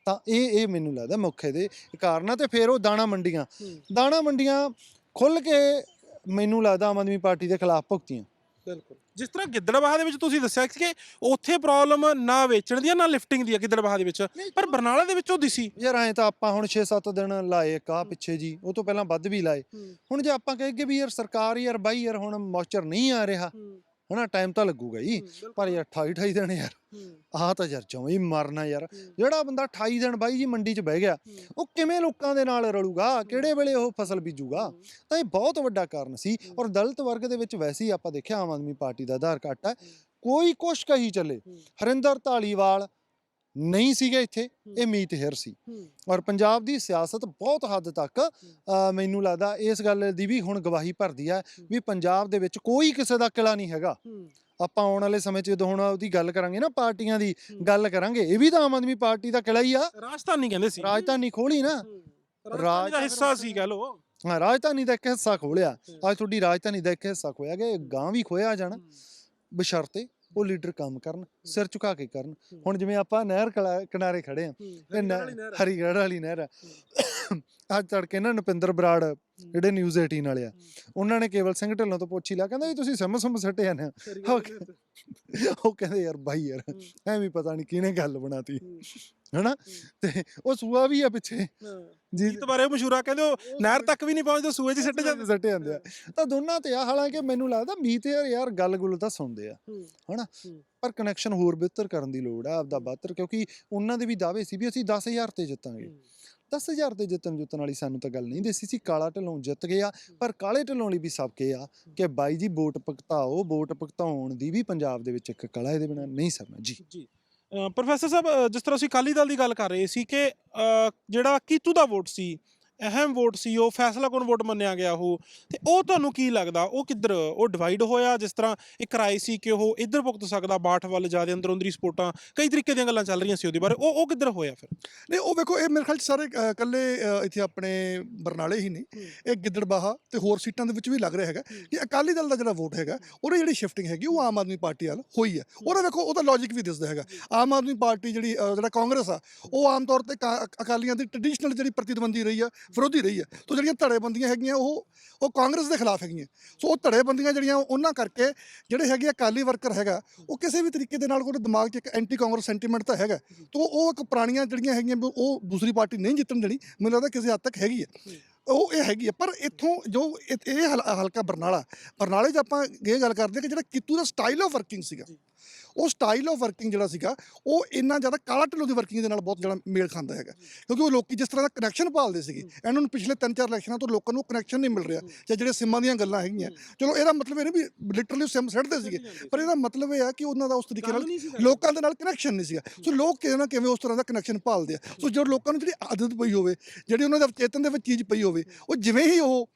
Speaker 3: ਤਾਂ ਇਹ ਇਹ ਮੈਨੂੰ ਲੱਗਦਾ ਮੁੱਖ ਇਹਦੇ ਕਾਰਨ ਆ ਤੇ ਫਿਰ ਉਹ ਦਾਣਾ ਮੰਡੀਆਂ। ਦਾਣਾ ਮੰਡੀਆਂ ਖੁੱਲ ਕੇ ਮੈਨੂੰ ਲੱਗਦਾ ਆਮ ਆਦਮੀ ਪਾਰਟੀ ਦੇ ਖਿਲਾਫ ਭੁਗਤੀਆਂ।
Speaker 1: ਬਿਲਕੁਲ। ਜਿਸ ਤਰ੍ਹਾਂ ਗਿੱਦੜਬਾਹਾ ਦੇ ਵਿੱਚ ਤੁਸੀਂ ਦੱਸਿਆ ਕਿ ਉੱਥੇ ਪ੍ਰੋਬਲਮ ਨਾ ਵੇਚਣ ਦੀ ਆ ਨਾ ਲਿਫਟਿੰਗ ਦੀ ਆ ਗਿੱਦੜਬਾਹਾ ਦੇ ਵਿੱਚ। ਪਰ ਬਰਨਾਲਾ ਦੇ ਵਿੱਚ ਉਹ ਦਿਸੀ।
Speaker 3: ਯਾਰ ਐਂ ਤਾਂ ਆਪਾਂ ਹੁਣ 6-7 ਦਿਨ ਲਾਏ ਕਾ ਪਿੱਛੇ ਜੀ ਉਹ ਤੋਂ ਪਹਿਲਾਂ ਵੱਧ ਵੀ ਲਾਏ। ਹੁਣ ਜੇ ਆਪਾਂ ਕਹੀਏ ਵੀ ਯਾਰ ਸਰਕਾਰ ਯਾਰ ਬਾਈ ਯਾਰ ਹੁਣ ਮੌਚਰ ਨਹੀਂ ਆ ਰਿਹਾ। ਹਨਾ ਟਾਈਮ ਤਾਂ ਲੱਗੂਗਾ ਹੀ। ਪਰ ਯਾਰ 28 28 ਦਿਨ ਯਾਰ। ਆਹ ਤਾਂ ਯਾਰ ਜਮਾਂ ਹੀ ਮਰਨਾ ਯਾਰ। ਜਿਹੜਾ ਬੰਦਾ 28 ਦਿਨ ਬਾਈ ਜੀ ਮੰਡੀ 'ਚ ਬਹਿ ਗਿਆ ਉਹ ਕਿਵੇਂ ਲੋਕਾਂ ਦੇ ਨਾਲ ਰਲੂਗਾ? ਕਿਹੜੇ ਵੇਲੇ ਉਹ ਫਸਲ ਬੀਜੂਗਾ? ਤਾਂ ਇਹ ਬਹੁਤ ਵੱਡਾ ਕਾਰਨ ਸੀ। ਔਰ ਦਲਿਤ ਵਰਗ ਦੇ ਵਿੱਚ ਵੈਸੇ ਹੀ ਆਪਾਂ ਦੇਖਿਆ ਆਮ ਆਦਮੀ ਪਾਰਟੀ ਦਾ ਆਧਾਰ ਘੱਟ ਹੈ। ਕੋਈ ਕੁਛ ਕਹੀ ਚੱਲੇ। ਹਰਿੰਦਰ ਢਾਲੀਵਾਲ ਨਹੀਂ ਸੀਗੇ ਇੱਥੇ ਇਹ ਮੀਤ ਹਿਰ ਸੀ। ਔਰ ਪੰਜਾਬ ਦੀ ਸਿਆਸਤ ਬਹੁਤ ਹੱਦ ਤੱਕ ਮੈਨੂੰ ਲੱਗਦਾ ਇਸ ਗੱਲ ਦੀ ਵੀ ਹੁਣ ਗਵਾਹੀ ਭਰਦੀ ਹੈ। ਵੀ ਪੰਜਾਬ ਦੇ ਵਿੱਚ ਕੋਈ ਕਿਸੇ ਦਾ ਕਿਲਾ ਨਹੀਂ ਹੈਗਾ। ਆਪਾਂ ਆਉਣ ਵਾਲੇ ਸਮੇਂ 'ਚ ਜਦੋਂ ਹੁਣ ਉਹਦੀ ਗੱਲ ਕਰਾਂਗੇ ਨਾ ਪਾਰਟੀਆਂ ਦੀ ਗੱਲ ਕਰਾਂਗੇ ਇਹ ਵੀ ਤਾਂ ਆਮ ਆਦਮੀ ਪਾਰਟੀ ਦਾ ਕਿਲਾ ਹੀ ਆ।
Speaker 1: ਰਾਜਧਾਨੀ ਕਹਿੰਦੇ ਸੀ।
Speaker 3: ਰਾਜਧਾਨੀ ਖੋਲੀ ਨਾ।
Speaker 1: ਰਾਜ ਦਾ ਹਿੱਸਾ ਸੀ ਕਹ ਲੋ
Speaker 3: ਹਾਂ ਰਾਜਧਾਨੀ ਦਾ ਇੱਕ ਹਿੱਸਾ ਖੋਲਿਆ। ਅੱਜ ਤੁਹਾਡੀ ਰਾਜਧਾਨੀ ਦਾ ਇੱਕ ਹਿੱਸਾ ਖੋਇਆ ਗਿਆ ਗਾਂ ਵੀ ਖੋਇਆ ਜਾਣਾ। ਬਸ਼ਰਤੇ। ਉਹ ਲੀਡਰ ਕੰਮ ਕਰਨ ਸਿਰ ਝੁਕਾ ਕੇ ਕਰਨ। ਹੁਣ ਜਿਵੇਂ ਆਪਾਂ ਨਹਿਰ ਕਲਾ- ਕਿਨਾਰੇ ਖੜੇ ਆ ਇਹ ਨਹਿਰ ਹਰੀਗੜ੍ਹ ਵਾਲੀ ਨਹਿਰ ਆ। ਅੱਜ ਤੜਕੇ ਨਾ ਨਪਿੰਦਰ ਬਰਾੜ ਜਿਹੜੇ ਨਿਊਜ਼ 18 ਵਾਲੇ ਆ ਉਹਨਾਂ ਨੇ ਕੇਵਲ ਸਿੰਘ ਢਿੱਲੋਂ ਤੋਂ ਪੁੱਛ ਲਿਆ ਕਹਿੰਦਾ ਵੀ ਤੁਸੀਂ ਸਿਮ ਸਿਮ ਸੱਟੇ ਆ ਉਹ ਕਹਿੰਦੇ ਯਾਰ ਬਾਈ ਯਾਰ ਐਵੇਂ ਪਤਾ ਨਹੀਂ ਕਿਹਨੇ ਗੱਲ ਬਣਾਤੀ। ਹਨਾ? ਤੇ ਉਹ ਸੂਆ ਵੀ ਆ ਪਿੱਛੇ। ਜੀ
Speaker 1: ਗੀਤ ਬਾਰੇ ਮਸ਼ਹੂਰਾ ਕਹਿੰਦੇ ਉਹ ਨਹਿਰ ਤੱਕ ਵੀ ਨਹੀਂ ਪਹੁੰਚਦੇ ਸੂਏ 'ਚ ਸਿੱਟ ਜਾਂਦੇ।
Speaker 3: ਸੱਟੇ ਜਾਂਦੇ ਆ। ਤਾਂ ਦੋਨਾਂ ਤੇ ਆ ਹਾਲਾਂਕਿ ਮੈਨੂੰ ਲੱਗਦਾ ਮੀਤ ਯਾਰ ਯਾਰ ਗੱਲ ਗੁੱਲ ਤਾਂ ਸੁਣਦੇ ਆ ਹਨਾ? ਪਰ ਕਨੈਕਸ਼ਨ ਹੋਰ ਬਿਹਤਰ ਕਰਨ ਦੀ ਲੋੜ ਆ ਆਪਦਾ ਬਾਤਰ ਕਿਉਂਕਿ ਉਹਨਾਂ ਦੇ ਵੀ ਦਾਅਵੇ ਸੀ ਵੀ ਅਸੀਂ 10000 ਤੇ ਜਿੱਤਾਂਗੇ। 10000 ਤੇ ਜਿੱਤਣ ਜੁੱਤਣ ਵਾਲੀ ਸਾਨੂੰ ਤਾਂ ਗੱਲ ਨਹੀਂ ਦੇਸੀ ਸੀ ਕਾਲਾ ਢਿੱਲੋਂ ਜਿੱਤ ਗਿਆ ਪਰ ਕਾਲੇ ਢਿੱਲੋਂ ਲਈ ਵੀ ਸਭ ਕੇ ਆ ਕਿ ਬਾਈ ਜੀ ਵੋਟ ਭੁਗਤਾਓ ਵੋਟ ਭੁਗਤਾਉਣ ਦੀ ਵੀ ਪੰਜਾਬ ਦੇ ਵਿੱਚ ਇੱਕ ਕਲਾ ਇਹਦੇ ਬਿਨਾਂ ਨਹੀਂ ਸਰਨਾ। ਜੀ।
Speaker 1: ਪ੍ਰੋਫੈਸਰ ਸਾਹਿਬ ਜਿਸ ਤਰ੍ਹਾਂ ਅਸੀਂ ਅਕਾਲੀ ਦਲ ਦੀ ਗੱਲ ਕਰ ਰਹੇ ਸੀ ਕਿ ਜਿਹੜਾ ਕੀਤੂ ਦਾ ਵੋਟ ਸੀ ਅਹਿਮ ਵੋਟ ਸੀ ਉਹ ਫੈਸਲਾ ਕੌਣ ਵੋਟ ਮੰਨਿਆ ਗਿਆ ਉਹ? ਤੇ ਉਹ ਤੁਹਾਨੂੰ ਕੀ ਲੱਗਦਾ? ਉਹ ਕਿੱਧਰ ਉਹ ਡਿਵਾਈਡ ਹੋਇਆ ਜਿਸ ਤਰ੍ਹਾਂ ਇੱਕ ਰਾਏ ਸੀ ਕਿ ਉਹ ਇੱਧਰ ਭੁਗਤ ਸਕਦਾ ਬਾਠ ਵੱਲ ਜ਼ਿਆਦਾ ਅੰਦਰ ਅੰਦਰੀ ਸਪੋਰਟਾਂ ਕਈ ਤਰੀਕੇ ਦੀਆਂ ਗੱਲਾਂ ਚੱਲ ਰਹੀਆਂ ਸੀ ਉਹਦੇ ਬਾਰੇ ਉਹ ਉਹ ਕਿੱਧਰ ਹੋਇਆ ਫਿਰ?
Speaker 2: ਨਹੀਂ ਉਹ ਵੇਖੋ ਇਹ ਮੇਰੇ ਖਿਆਲ ਚ ਸਾਰੇ ਅ, ਇਕੱਲੇ ਅ, ਇੱਥੇ ਆਪਣੇ ਬਰਨਾਲੇ ਹੀ ਨਹੀਂ ਇਹ ਗਿੱਦੜਬਾਹਾ ਤੇ ਹੋਰ ਸੀਟਾਂ ਦੇ ਵਿੱਚ ਵੀ ਲੱਗ ਰਿਹਾ ਹੈਗਾ ਕਿ ਅਕਾਲੀ ਦਲ ਦਾ ਜਿਹੜਾ ਵੋਟ ਹੈਗਾ ਉਹਦੀ ਜਿਹੜੀ ਸ਼ਿਫਟਿੰਗ ਹੈਗੀ ਉਹ ਆਮ ਆਦਮੀ ਪਾਰਟੀ ਵੱਲ ਹੋਈ ਹੈ। ਉਹਦਾ ਵੇਖੋ ਉਹਦਾ ਲੌਜੀਕ ਵੀ ਦਿਸਦਾ ਹੈਗਾ। ਆਮ ਆਦਮੀ ਪਾਰਟੀ ਜਿਹੜੀ ਅ, ਜਿਹੜਾ ਕਾਂਗਰਸ ਆ ਉਹ ਆਮ ਤੌਰ ਤੇ ਕਾ- ਅਕਾਲੀਆਂ ਦੀ ਟ੍ਰੈਡੀਸ਼ਨਲ ਜਿਹੜੀ ਪ੍ਰਤੀਦਵੰਦੀ ਰਹੀ ਆ ਵਿਰੋਧੀ ਰਹੀ ਹੈ। ਤੋਂ ਜਿਹੜੀਆਂ ਧੜੇਬੰਦੀਆਂ ਹੈਗੀਆਂ, ਉਹ ਉਹ ਕਾਂਗਰਸ ਦੇ ਖਿਲਾਫ ਹੈਗੀਆਂ। ਸੋ ਉਹ ਧੜੇਬੰਦੀਆਂ ਜਿਹੜੀਆਂ ਉਹਨਾਂ ਕਰਕੇ ਜਿਹੜੇ ਹੈਗੇ ਅਕਾਲੀ ਵਰਕਰ ਹੈਗਾ, ਉਹ ਕਿਸੇ ਵੀ ਤਰੀਕੇ ਦੇ ਨਾਲ, ਉਹਦੇ ਦਿਮਾਗ 'ਚ ਇੱਕ ਐਂਟੀ ਕਾਂਗਰਸ ਸੈਂਟੀਮੈਂਟ ਤਾਂ ਹੈਗਾ। ਤੋਂ ਉਹ ਇੱਕ ਪੁਰਾਣੀਆਂ ਜਿਹੜੀਆਂ ਹੈਗੀਆਂ ਉਹ ਦੂਸਰੀ ਪਾਰਟੀ ਨਹੀਂ ਜਿੱਤਣ ਦੇਣੀ, ਮੈਨੂੰ ਲੱਗਦਾ ਕਿਸੇ ਹੱਦ ਤੱਕ ਹੈਗੀ ਹੈ। ਉਹ ਇਹ ਹੈਗੀ ਹੈ। ਪਰ ਇੱਥੋਂ ਜੋ ਇਹ ਇਹ ਹਲ- ਹਲਕਾ ਬਰਨਾਲਾ, ਬਰਨਾਲੇ 'ਚ ਆਪਾਂ ਇਹ ਗੱਲ ਕਰਦੇ ਹਾਂ ਕਿ ਜਿਹੜਾ ਕਿਤੂ ਦਾ ਸਟਾਈਲ ਆਫ ਵਰਕਿੰਗ ਸੀਗਾ ਉਹ ਸਟਾਈਲ ਆਫ ਵਰਕਿੰਗ ਜਿਹੜਾ ਸੀਗਾ ਉਹ ਇੰਨਾ ਜ਼ਿਆਦਾ ਕਾਲਾ ਢਿੱਲੋਂ ਦੀ ਵਰਕਿੰਗ ਦੇ ਨਾਲ ਬਹੁਤ ਜ਼ਿਆਦਾ ਮੇਲ ਖਾਂਦਾ ਹੈਗਾ। ਕਿਉਂਕਿ ਉਹ ਲੋਕੀ ਜਿਸ ਤਰ੍ਹਾਂ ਦਾ ਕਨੈਕਸ਼ਨ ਭਾਲਦੇ ਸੀਗੇ ਇਹਨਾਂ ਨੂੰ ਪਿਛਲੇ 3-4 ਇਲੈਕਸ਼ਨਾਂ ਤੋਂ ਲੋਕਾਂ ਨੂੰ ਕਨੈਕਸ਼ਨ ਨਹੀਂ ਮਿਲ ਰਿਹਾ ਜਾਂ ਜਿਹੜੇ ਸਿੰਮਾਂ ਦੀਆਂ ਗੱਲਾਂ ਹੈਗੀਆਂ। ਚਲੋ ਇਹਦਾ ਮਤਲਬ ਇਹ ਨਹੀਂ ਵੀ ਲਿਟਰਲੀ ਸਿਮ ਸੱਟਦੇ ਸੀਗੇ ਪਰ ਇਹਦਾ ਮਤਲਬ ਇਹ ਆ ਕਿ ਉਹਨਾਂ ਦਾ ਉਸ ਤਰੀਕੇ ਨਾਲ ਲੋਕਾਂ ਦੇ ਨਾਲ ਕਨੈਕਸ਼ਨ ਨਹੀਂ ਸੀਗਾ। ਸੋ ਲੋਕ ਕਿਵੇਂ ਨਾ ਕਿਵੇਂ ਉਸ ਤਰ੍ਹਾਂ ਦਾ ਕਨੈਕਸ਼ਨ ਭਾਲਦੇ ਆ। ਸੋ ਜਦੋਂ ਲੋਕਾਂ ਨੂੰ ਜਿਹੜੀ ਆਦਤ ਪਈ ਹੋਵੇ ਜਿਹੜੀ ਉਹਨਾਂ ਦੇ ਚੇਤਨ ਦੇ ਵਿੱਚ ਚੀਜ਼ ਪਈ ਹੋਵੇ ਉਹ ਜਿਵੇਂ ਹੀ ਉਹ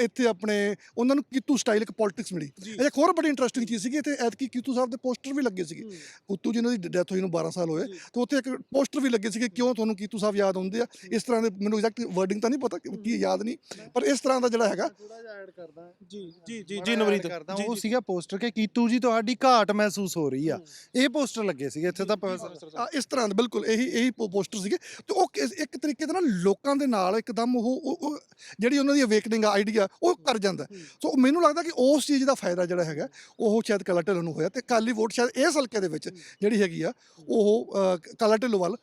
Speaker 2: ਇੱਥੇ ਆਪਣੇ ਉਹਨਾਂ ਨੂੰ ਕੀਤੂ ਸਟਾਈਲ ਇੱਕ ਪੋਲਿਟਿਕਸ ਮਿਲੀ। ਇਹ ਇੱਕ ਹੋਰ ਬੜੀ ਇੰਟਰਸਟਿੰਗ ਚੀਜ਼ ਸੀਗੀ ਇੱਥੇ ਐਤਕੀ ਕੀਤੂ ਸਾਹਿਬ ਦੇ ਪੋਸਟਰ ਵੀ ਲੱਗੇ ਸੀਗੇ। ਕੁੱਤੂ ਜੀ ਦੀ ਡੈਥ ਹੋਈ ਨੂੰ 12 ਸਾਲ ਹੋਏ। ਤੇ ਉੱਥੇ ਇੱਕ ਪੋਸਟਰ ਵੀ ਲੱਗੇ ਸੀਗੇ ਕਿਉਂ ਤੁਹਾਨੂੰ ਕੀਤੂ ਸਾਹਿਬ ਯਾਦ ਆਉਂਦੇ ਆ? ਇਸ ਤਰ੍ਹਾਂ ਦੇ ਮੈਨੂੰ ਐਗਜ਼ੈਕਟ ਵਰਡਿੰਗ ਤਾਂ ਨਹੀਂ ਪਤਾ ਕਿ- ਕੀ ਯਾਦ ਨਹੀਂ ਪਰ ਇਸ ਤਰ੍ਹਾਂ ਦਾ ਜਿਹੜਾ ਹੈਗਾ
Speaker 3: ਥੋੜਾ ਜਿਹਾ ਐਡ ਕਰਦਾ।
Speaker 1: ਜੀ ਜੀ ਜੀ ਜੀ ਨਵਰੀਤ।
Speaker 3: ਉਹ। ਸੀਗਾ ਪੋਸਟਰ ਕਿ ਕੀਤੂ ਜੀ ਤੁਹਾਡੀ ਘਾਟ ਮਹਿਸੂਸ ਹੋ ਰਹੀ ਆ। ਇਹ ਪੋਸਟਰ ਲੱਗੇ ਸੀਗੇ ਇੱਥੇ ਤਾਂ
Speaker 2: ਇਸ ਤਰ੍ਹਾਂ ਦੇ ਬਿਲਕੁਲ ਇਹੀ ਇਹੀ ਪੋਸਟਰ ਸੀਗੇ। ਤੇ ਉਹ ਇੱਕ ਤਰੀਕੇ ਦੇ ਨਾਲ ਲੋਕਾਂ ਦੇ ਨਾਲ ਇੱਕਦਮ ਉਹ ਜਿਹੜੀ ਉਹਨਾਂ ਦੀ ਅਵੇਕਨਿੰਗ ਆਈਡੀਆ ਉਹ ਕਰ ਜਾਂਦਾ। ਸੋ ਮੈਨੂੰ ਲੱਗਦਾ ਕਿ ਉਸ ਚੀਜ਼ ਦਾ ਫਾਇਦਾ ਜਿਹੜਾ ਹੈਗਾ ਉਹ ਸ਼ਾਇਦ ਕਾਲਾ ਢਿੱਲੋਂ ਨੂੰ ਹੋਇਆ ਤੇ ਕਾਲੀ ਵੋਟ ਸ਼ਾਇਦ ਇਸ ਹਲਕੇ ਦੇ ਵਿੱਚ ਜਿਹੜੀ ਹੈਗੀ ਆ ਉਹ ਕਾਲਾ ਢਿੱਲੋਂ ਵੱਲ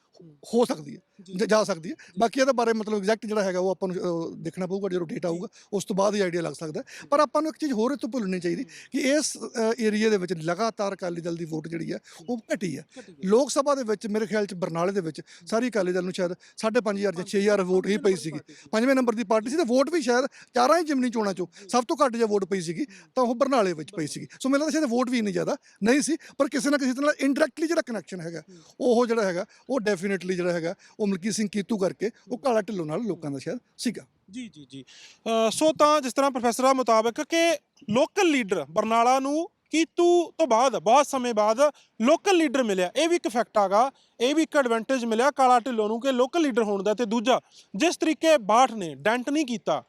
Speaker 2: ਹੋ ਸਕਦੀ ਹੈ। ਜ- ਜਾ ਸਕਦੀ ਹੈ। ਬਾਕੀ ਇਹਦੇ ਬਾਰੇ ਮਤਲਬ ਐਗਜ਼ੈਕਟ ਜਿਹੜਾ ਹੈਗਾ ਉਹ ਆਪਾਂ ਨੂੰ ਦੇਖਣਾ ਪਊਗਾ ਜਦੋਂ ਡੇਟਾ ਆਊਗਾ ਉਸ ਤੋਂ ਬਾਅਦ ਹੀ ਆਈਡੀਆ ਲੱਗ ਸਕਦਾ। ਪਰ ਆਪਾਂ ਨੂੰ ਇੱਕ ਚੀਜ਼ ਹੋਰ ਇਹ ਤੋਂ ਭੁੱਲਣੀ ਚਾਹੀਦੀ ਕਿ ਇਸ ਏਰੀਆ ਦੇ ਵਿੱਚ ਲਗਾਤਾਰ ਅਕਾਲੀ ਦਲ ਦੀ ਵੋਟ ਜਿਹੜੀ ਹੈ ਉਹ ਘਟੀ ਹੈ। ਲੋਕ ਸਭਾ ਦੇ ਵਿੱਚ ਮੇਰੇ ਖਿਆਲ ਚ ਬਰਨਾਲੇ ਦੇ ਵਿੱਚ ਸਾਰੀ ਅਕਾਲੀ ਦਲ ਨੂੰ ਸ਼ਾਇਦ 5.5000 ਜਾਂ 6000 ਵੋਟ ਹੀ ਪਈ ਸੀਗੀ। ਪੰਜਵੇਂ ਨੰਬਰ ਦੀ ਪਾਰਟੀ ਸੀ ਤੇ ਵੋਟ ਵੀ ਸ਼ਾਇਦ ਚਾਰਾਂ ਹੀ ਜਿਮਨੀ ਚੋਣਾਂ ਚੋਂ ਸਭ ਤੋਂ ਘੱਟ ਜੇ ਵੋਟ ਪਈ ਸੀਗੀ ਤਾਂ ਉਹ ਬਰਨਾਲੇ ਵਿੱਚ ਪਈ ਸੀਗੀ। ਸੋ ਮੈਨੂੰ ਲੱਗਦਾ ਸ਼ਾਇਦ ਵੋਟ ਵੀ ਇੰਨੀ ਜ਼ਿਆਦਾ ਨਹੀਂ ਸੀ ਪਰ ਕਿਸੇ ਨਾ ਕਿਸੇ ਨਾਲ ਇਨਡਾਇਰੈਕਟਲੀ ਜਿਹੜਾ ਕਨੈਕਸ਼ਨ ਹੈਗਾ ਉਹ ਜਿਹੜਾ ਹੈਗਾ ਉਹ ਡੈਫੀਨਿਟਲੀ ਜਿਹੜਾ ਹੈਗਾ ਉਹ ਮਲਕੀਤ ਸਿੰਘ ਕੀਤੂ ਕਰਕੇ ਉਹ ਕਾਲਾ ਢਿੱਲੋਂ ਨਾਲ ਲੋਕਾਂ ਦਾ ਸ਼ਾਇਦ ਸੀਗਾ।
Speaker 1: ਜੀ ਜੀ ਜੀ। ਅ, ਸੋ ਤਾਂ ਜਿਸ ਤਰ੍ਹਾਂ ਪ੍ਰੋਫੈਸਰਾਂ ਮੁਤਾਬਕ ਕਿ ਲੋਕਲ ਲੀਡਰ ਬਰਨਾਲਾ ਨੂੰ ਕੀਤੂ ਤੋਂ ਬਾਅਦ ਬਹੁਤ ਸਮੇਂ ਬਾਅਦ ਲੋਕਲ ਲੀਡਰ ਮਿਲਿਆ। ਇਹ ਵੀ ਇੱਕ ਫੈਕਟ ਆਗਾ ਇਹ ਵੀ ਇੱਕ ਐਡਵਾਂਟੇਜ ਮਿਲਿਆ ਕਾਲਾ ਢਿੱਲੋਂ ਨੂੰ ਕਿ ਲੋਕਲ ਲੀਡਰ ਹੋਣ ਦਾ ਤੇ ਦੂਜਾ ਜਿਸ ਤਰੀਕੇ ਬਾਠ ਨੇ ਡੈਂਟ ਨਹੀਂ ਕੀਤਾ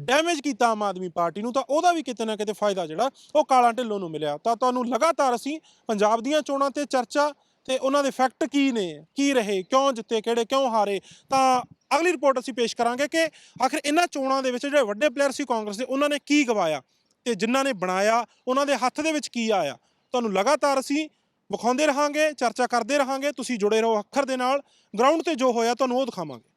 Speaker 1: ਡੈਮੇਜ ਕੀਤਾ ਆਮ ਆਦਮੀ ਪਾਰਟੀ ਨੂੰ ਤਾਂ ਉਹਦਾ ਵੀ ਕਿਤੇ ਨਾ ਕਿਤੇ ਫਾਇਦਾ ਜਿਹੜਾ ਉਹ ਕਾਲਾ ਢਿੱਲੋਂ ਨੂੰ ਮਿਲਿਆ। ਤਾਂ ਤੁਹਾਨੂੰ ਲਗਾਤਾਰ ਅਸੀਂ ਪੰਜਾਬ ਦੀਆਂ ਚੋਣਾਂ ਤੇ ਚਰਚਾ ਤੇ ਉਹਨਾਂ ਦੇ ਫੈਕਟ ਕੀ ਨੇ? ਕੀ ਰਹੇ? ਕਿਉਂ ਜਿੱਤੇ? ਕਿਹੜੇ ਕਿਉਂ ਹਾਰੇ? ਤਾਂ ਅਗਲੀ ਰਿਪੋਰਟ ਅਸੀਂ ਪੇਸ਼ ਕਰਾਂਗੇ ਕਿ ਆਖਿਰ ਇਹਨਾਂ ਚੋਣਾਂ ਦੇ ਵਿੱਚ ਜਿਹੜੇ ਵੱਡੇ ਪਲੇਅਰ ਸੀ ਕਾਂਗਰਸ ਦੇ, ਉਹਨਾਂ ਨੇ ਕੀ ਗਵਾਇਆ? ਤੇ ਜਿਨ੍ਹਾਂ ਨੇ ਬਣਾਇਆ, ਉਹਨਾਂ ਦੇ ਹੱਥ ਦੇ ਵਿੱਚ ਕੀ ਆਇਆ? ਤੁਹਾਨੂੰ ਲਗਾਤਾਰ ਅਸੀਂ ਵਿਖਾਉਂਦੇ ਰਹਾਂਗੇ, ਚਰਚਾ ਕਰਦੇ ਰਹਾਂਗੇ, ਤੁਸੀਂ ਜੁੜੇ ਰਹੋ ਅੱਖਰ ਦੇ ਨਾਲ। ਗਰਾਊਂਡ ਤੇ ਜੋ ਹੋਇਆ, ਤੁਹਾਨੂੰ ਉਹ ਦਿਖਾਵਾਂਗੇ।